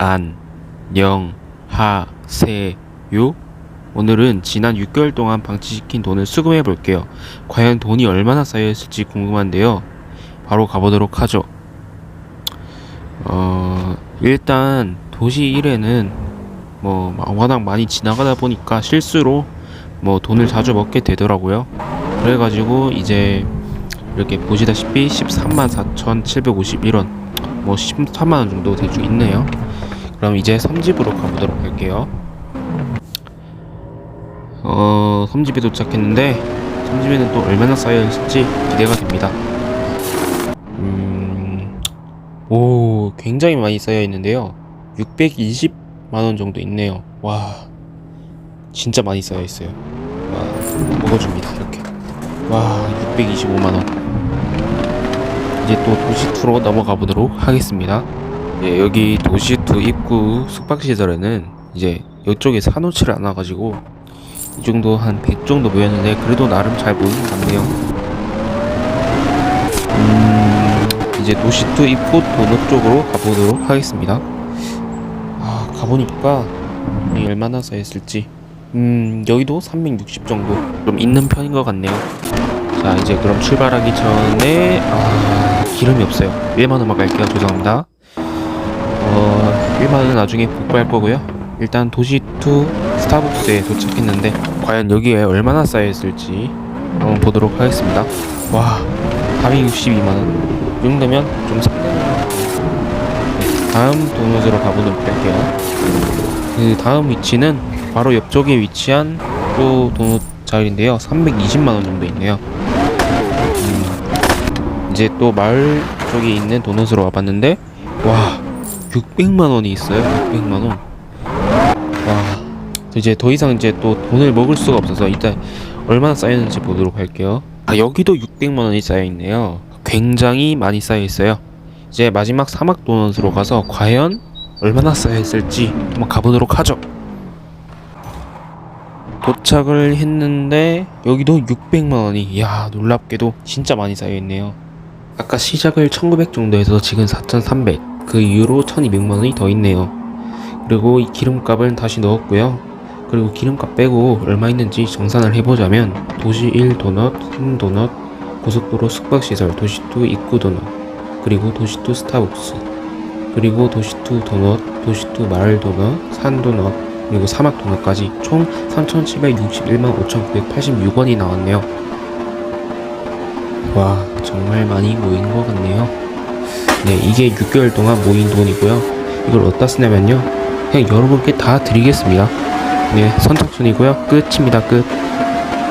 안녕하세요. 오늘은 지난 6개월 동안 방치시킨 돈을 수금해 볼게요. 과연 돈이 얼마나 쌓여 있을지 궁금한데요. 바로 가보도록 하죠. 어, 일단 도시 1에는 뭐 워낙 많이 지나가다 보니까 실수로 뭐 돈을 자주 먹게 되더라고요. 그래가지고 이제 이렇게 보시다시피 13만 4,751원 뭐 13만 원 정도 대충 있네요. 그럼 이제 섬집으로 가보도록 할게요. 어, 섬집에 도착했는데 섬집에는 또 얼마나 쌓여 있을지 기대가 됩니다. 음, 오, 굉장히 많이 쌓여 있는데요. 620만 원 정도 있네요. 와, 진짜 많이 쌓여 있어요. 와, 먹어줍니다 이렇게. 와, 625만 원. 이제 또 도시2로 넘어가 보도록 하겠습니다. 예, 여기 도시2 입구 숙박시설에는 이제 이쪽에 사놓지를 않아가지고 이 정도 한 100 정도 모였는데 그래도 나름 잘 모인 것 같네요. 음, 이제 도시2 입구 도넛 쪽으로 가보도록 하겠습니다. 아, 가보니까 이 얼마나 쌓였을지. 음, 여기도 360 정도 좀 있는 편인 것 같네요. 자, 이제 그럼 출발하기 전에, 아, 기름이 없어요. 1만원만 갈게요. 죄송합니다. 어, 1만원은 나중에 복구할 거고요. 일단 도시2 스타벅스에 도착했는데, 과연 여기에 얼마나 쌓여있을지 한번 보도록 하겠습니다. 와, 462만원. 이 정도면 좀 네, 다음 도넛으로 가보도록 할게요. 그 다음 위치는 바로 옆쪽에 위치한 또 도넛 자리인데요. 320만원 정도 있네요. 음, 이제 또 마을 쪽에 있는 도넛으로 와봤는데, 와, 600만 원이 있어요. 600만 원. 와, 이제 더 이상 이제 또 돈을 먹을 수가 없어서 일단 얼마나 쌓였는지 보도록 할게요. 아, 여기도 600만 원이 쌓여 있네요. 굉장히 많이 쌓여 있어요. 이제 마지막 사막 도넛으로 가서 과연 얼마나 쌓여 있을지 한번 가보도록 하죠. 도착을 했는데 여기도 600만 원이 이야 놀랍게도 진짜 많이 쌓여 있네요. 아까 시작을 1900 정도 해서 지금 4300. 그 이후로 1200만 원이 더 있네요. 그리고 이 기름값은 다시 넣었고요. 그리고 기름값 빼고 얼마 있는지 정산을 해보자면 도시 1 도넛, 3 도넛, 고속도로 숙박시설, 도시 2 입구 도넛, 그리고 도시 2 스타벅스, 그리고 도시 2 도넛, 도시 2 마을 도넛, 산 도넛, 그리고 사막 도넛까지 총 3,761만 5,986원이 나왔네요. 와, 정말 많이 모인 것 같네요. 네, 이게 6개월 동안 모인 돈이고요. 이걸 어디다 쓰냐면요. 그냥 여러분께 다 드리겠습니다. 네, 선착순이고요. 끝입니다. 끝.